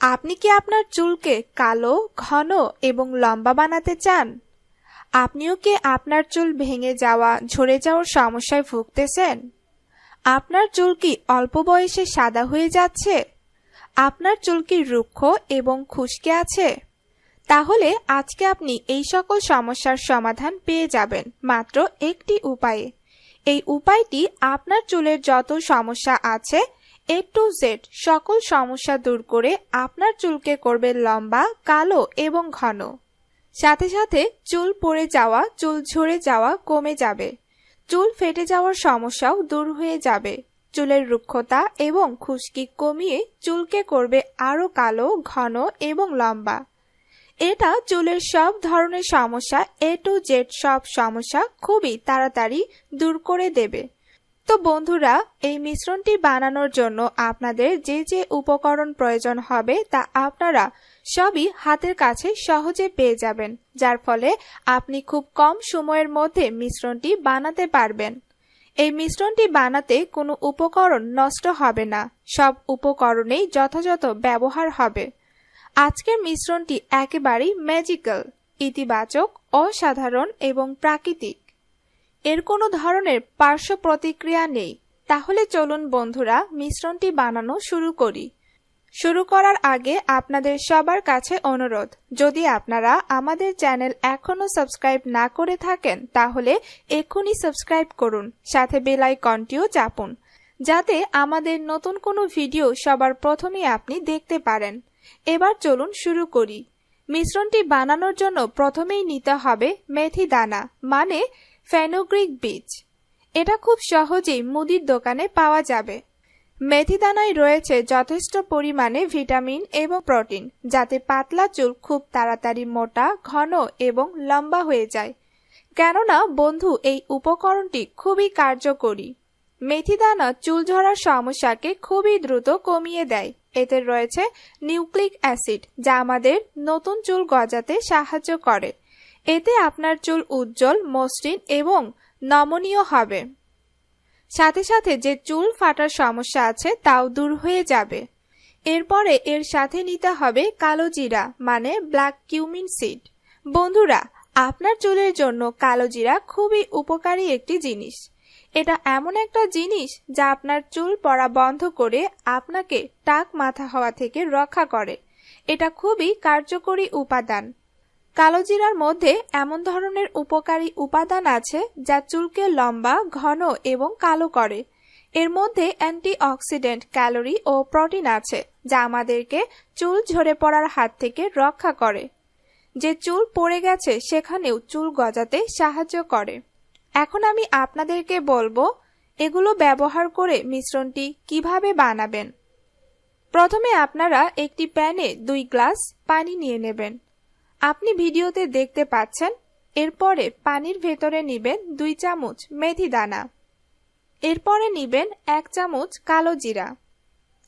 আপনি কি আপনার চুলকে কালো, ঘন এবং লম্বা বানাতে চান? আপনিও কি আপনার চুল ভেঙে যাওয়া, ঝরে যাওয়ার সমস্যায় ভুগতেছেন? আপনার চুল কি অল্প বয়সে সাদা হয়ে যাচ্ছে? আপনার চুল কি রুক্ষ এবং খুশকে আছে? তাহলে আজকে আপনি এই সকল সমস্যার সমাধান পেয়ে যাবেন। মাত্র একটি উপায়ে। এই উপায়টি আপনার চুলের যত সমস্যা আছে এ টু জেড সকল সমস্যা দূর করে আপনার চুলকে করবে লম্বা, কালো এবং ঘন। সাথে সাথে চুল পড়ে যাওয়া, চুল ঝরে যাওয়া কমে যাবে। চুল ফেটে যাওয়ার সমস্যাও দূর হয়ে যাবে। চুলের রুক্ষতা এবং খুশকি কমিয়ে চুলকে করবে আরও কালো, ঘন এবং লম্বা। এটা চুলের সব ধরনের সমস্যা এ টু জেড সব সমস্যা খুবই তাড়াতাড়ি দূর করে দেবে। তো বন্ধুরা, এই মিশ্রণটি বানানোর জন্য আপনাদের যে যে উপকরণ প্রয়োজন হবে তা আপনারা সবই হাতের কাছে সহজে পেয়ে যাবেন, যার ফলে আপনি খুব কম সময়ের মধ্যে মিশ্রণটি বানাতে পারবেন। এই মিশ্রণটি বানাতে কোনো উপকরণ নষ্ট হবে না, সব উপকরণেই যথাযথ ব্যবহার হবে। আজকের মিশ্রণটি একেবারেই ম্যাজিক্যাল ইতিবাচক, অসাধারণ এবং প্রাকৃতিক। এর কোনো ধরনের পার্শ্ব প্রতিক্রিয়া নেই। তাহলে চলুন বন্ধুরা, মিশ্রণটি বানানো শুরু করি। শুরু করার আগে আপনাদের সবার কাছে অনুরোধ, যদি আপনারা আমাদের চ্যানেল এখনও সাবস্ক্রাইব না করে থাকেন, তাহলে এক্ষুনি সাবস্ক্রাইব করুন, সাথে বেল আইকনটিও চাপুন, যাতে আমাদের নতুন কোনো ভিডিও সবার প্রথমে আপনি দেখতে পারেন। এবার চলুন শুরু করি। মিশ্রণটি বানানোর জন্য প্রথমেই নিতে হবে মেথি দানা মানে ফেনোগ্রিক বীজ। এটা খুব সহজেই মুদির দোকানে পাওয়া যাবে। মেথি দানায় রয়েছে যথেষ্ট পরিমাণে ভিটামিন এবং প্রোটিন, যাতে পাতলা চুল খুব তাড়াতাড়ি মোটা, ঘন এবং লম্বা হয়ে যায়। কেননা, বন্ধু, এই উপকরণটি খুবই কার্যকরী। মেথি দানা চুল ঝরার সমস্যাকে খুবই দ্রুত কমিয়ে দেয়। এতে রয়েছে নিউক্লিক অ্যাসিড, যা আমাদের নতুন চুল গজাতে সাহায্য করে। এতে আপনার চুল উজ্জ্বল, মসৃণ এবং নমনীয় হবে। সাথে সাথে যে চুল ফাটার সমস্যা আছে, তাও দূর হয়ে যাবে। এরপরে এর সাথে নিতে হবে কালো জিরা মানে ব্ল্যাক কিউমিন সিড। বন্ধুরা, আপনার চুলের জন্য কালো জিরা খুবই উপকারী একটি জিনিস। এটা এমন একটা জিনিস যা আপনার চুল পড়া বন্ধ করে আপনাকে টাক মাথা হওয়া থেকে রক্ষা করে। এটা খুবই কার্যকরী উপাদান। কালোজিরার মধ্যে এমন ধরনের উপকারী উপাদান আছে যা চুলকে লম্বা, ঘন এবং কালো করে। এর মধ্যে অ্যান্টিঅক্সিডেন্ট ক্যালোরি ও প্রোটিন আছে, যা আমাদেরকে চুল ঝরে পড়ার হাত থেকে রক্ষা করে। যে চুল পড়ে গেছে, সেখানেও চুল গজাতে সাহায্য করে। এখন আমি আপনাদেরকে বলব, এগুলো ব্যবহার করে মিশ্রণটি কীভাবে বানাবেন। প্রথমে আপনারা একটি প্যানে দুই গ্লাস পানি নিয়ে নেবেন। আপনি ভিডিওতে দেখতে পাচ্ছেন, এরপরে পানির ভেতরে নিবেন দুই চামচ মেথি দানা। এরপরে নিবেন এক চামচ কালো জিরা।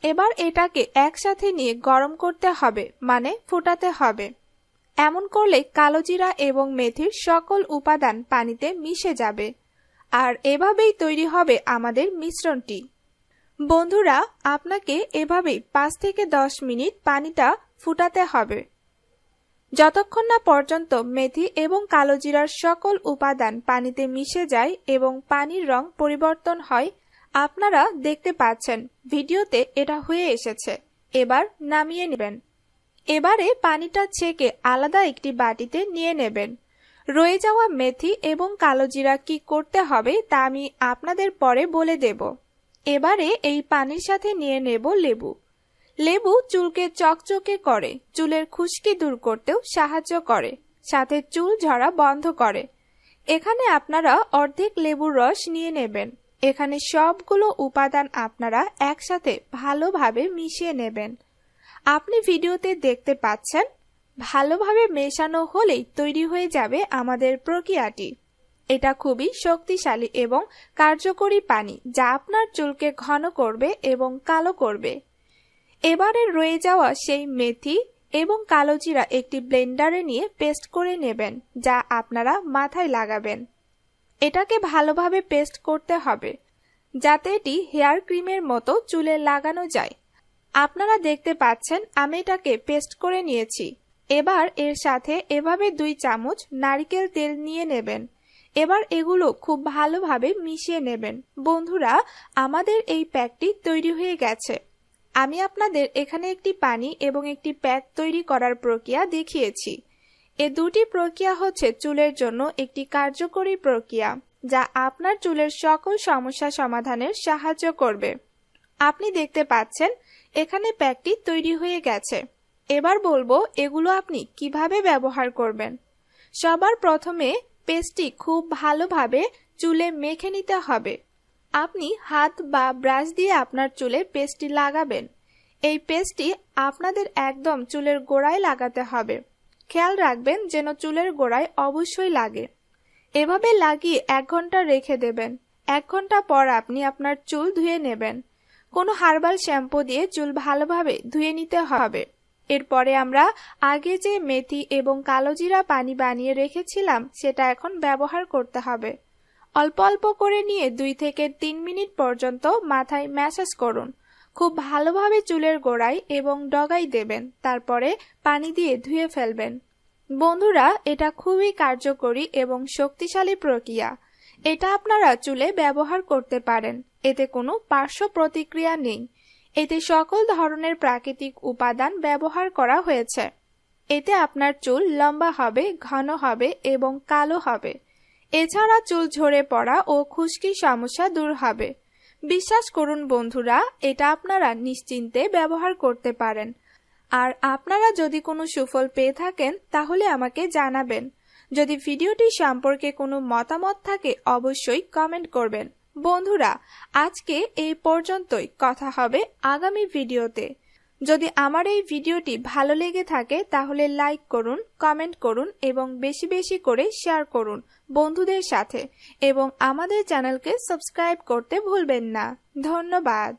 এবার এটাকে একসাথে নিয়ে গরম করতে হবে মানে ফোটাতে হবে। এমন করলে কালো জিরা এবং মেথির সকল উপাদান পানিতে মিশে যাবে। আর এভাবেই তৈরি হবে আমাদের মিশ্রণটি। বন্ধুরা, আপনাকে এভাবেই পাঁচ থেকে দশ মিনিট পানিটা ফুটাতে হবে। যতক্ষণ না পর্যন্ত মেথি এবং কালো জিরার সকল উপাদান পানিতে মিশে যায় এবং পানির রং পরিবর্তন হয়, আপনারা দেখতে পাচ্ছেন, ভিডিওতে এটা হয়ে এসেছে। এবার নামিয়ে নেবেন। এবারে পানিটা ছেঁকে আলাদা একটি বাটিতে নিয়ে নেবেন। রয়ে যাওয়া মেথি এবং কালো জিরা কি করতে হবে তা আমি আপনাদের পরে বলে দেব। এবারে এই পানির সাথে নিয়ে নেব লেবু। লেবু চুলকে চকচকে করে, চুলের খুশকি দূর করতেও সাহায্য করে, সাথে চুল ঝরা বন্ধ করে। এখানে আপনারা অর্ধেক লেবুর রস নিয়ে নেবেন। এখানে সবগুলো উপাদান আপনারা একসাথে ভালোভাবে মিশিয়ে নেবেন। আপনি ভিডিওতে দেখতে পাচ্ছেন, ভালোভাবে মেশানো হলেই তৈরি হয়ে যাবে আমাদের প্রক্রিয়াটি। এটা খুবই শক্তিশালী এবং কার্যকরী পানি, যা আপনার চুলকে ঘন করবে এবং কালো করবে। এবারে রয়ে যাওয়া সেই মেথি এবং কালো জিরা একটি ব্লেন্ডারে নিয়ে পেস্ট করে নেবেন, যা আপনারা মাথায় লাগাবেন। এটাকে ভালোভাবে পেস্ট করতে হবে, যাতে এটি হেয়ার ক্রিমের মতো চুলে লাগানো যায়। আপনারা দেখতে পাচ্ছেন, আমি এটাকে পেস্ট করে নিয়েছি। এবার এর সাথে এভাবে দুই চামচ নারিকেল তেল নিয়ে নেবেন। এবার এগুলো খুব ভালোভাবে মিশিয়ে নেবেন। বন্ধুরা, আমাদের এই প্যাকটি তৈরি হয়ে গেছে। আমি আপনাদের এখানে একটি পানি এবং একটি প্যাক তৈরি করার প্রক্রিয়া দেখিয়েছি। এ দুটি প্রক্রিয়া হচ্ছে চুলের জন্য একটি কার্যকরী প্রক্রিয়া, যা আপনার চুলের সকল সমস্যা সমাধানের সাহায্য করবে। আপনি দেখতে পাচ্ছেন, এখানে প্যাকটি তৈরি হয়ে গেছে। এবার বলব, এগুলো আপনি কীভাবে ব্যবহার করবেন। সবার প্রথমে পেস্টটি খুব ভালোভাবে চুলে মেখে নিতে হবে। আপনি হাত বা ব্রাশ দিয়ে আপনার চুলে পেস্টটি লাগাবেন। এই পেস্টটি আপনাদের একদম চুলের গোড়ায় লাগাতে হবে। খেয়াল রাখবেন যেন চুলের গোড়ায় অবশ্যই লাগে। এভাবে লাগিয়ে এক ঘণ্টা রেখে দেবেন। এক ঘণ্টা পর আপনি আপনার চুল ধুয়ে নেবেন। কোনো হার্বাল শ্যাম্পু দিয়ে চুল ভালোভাবে ধুয়ে নিতে হবে। এরপরে আমরা আগে যে মেথি এবং কালোজিরা পানি বানিয়ে রেখেছিলাম, সেটা এখন ব্যবহার করতে হবে। অল্প অল্প করে নিয়ে দুই থেকে তিন মিনিট পর্যন্ত মাথায় ম্যাসাজ করুন। খুব ভালোভাবে চুলের গোড়ায় এবং ডগাই দেবেন। তারপরে পানি দিয়ে ধুয়ে ফেলবেন। বন্ধুরা, এটা খুবই কার্যকরী এবং শক্তিশালী প্রক্রিয়া। এটা আপনারা চুলে ব্যবহার করতে পারেন। এতে কোনো পার্শ্ব প্রতিক্রিয়া নেই। এতে সকল ধরনের প্রাকৃতিক উপাদান ব্যবহার করা হয়েছে। এতে আপনার চুল লম্বা হবে, ঘন হবে এবং কালো হবে। এছাড়া চুল ঝরে পড়া ও খুশকি সমস্যা দূর হবে। বিশ্বাস করুন বন্ধুরা, এটা আপনারা নিশ্চিন্তে ব্যবহার করতে পারেন। আর আপনারা যদি কোনো সুফল পেয়ে থাকেন, তাহলে আমাকে জানাবেন। যদি ভিডিওটি সম্পর্কে কোনো মতামত থাকে, অবশ্যই কমেন্ট করবেন। বন্ধুরা, আজকে এই পর্যন্তই। কথা হবে আগামী ভিডিওতে। যদি আমার এই ভিডিওটি ভালো লেগে থাকে, তাহলে লাইক করুন, কমেন্ট করুন এবং বেশি বেশি করে শেয়ার করুন বন্ধুদের সাথে। এবং আমাদের চ্যানেলকে সাবস্ক্রাইব করতে ভুলবেন না। ধন্যবাদ।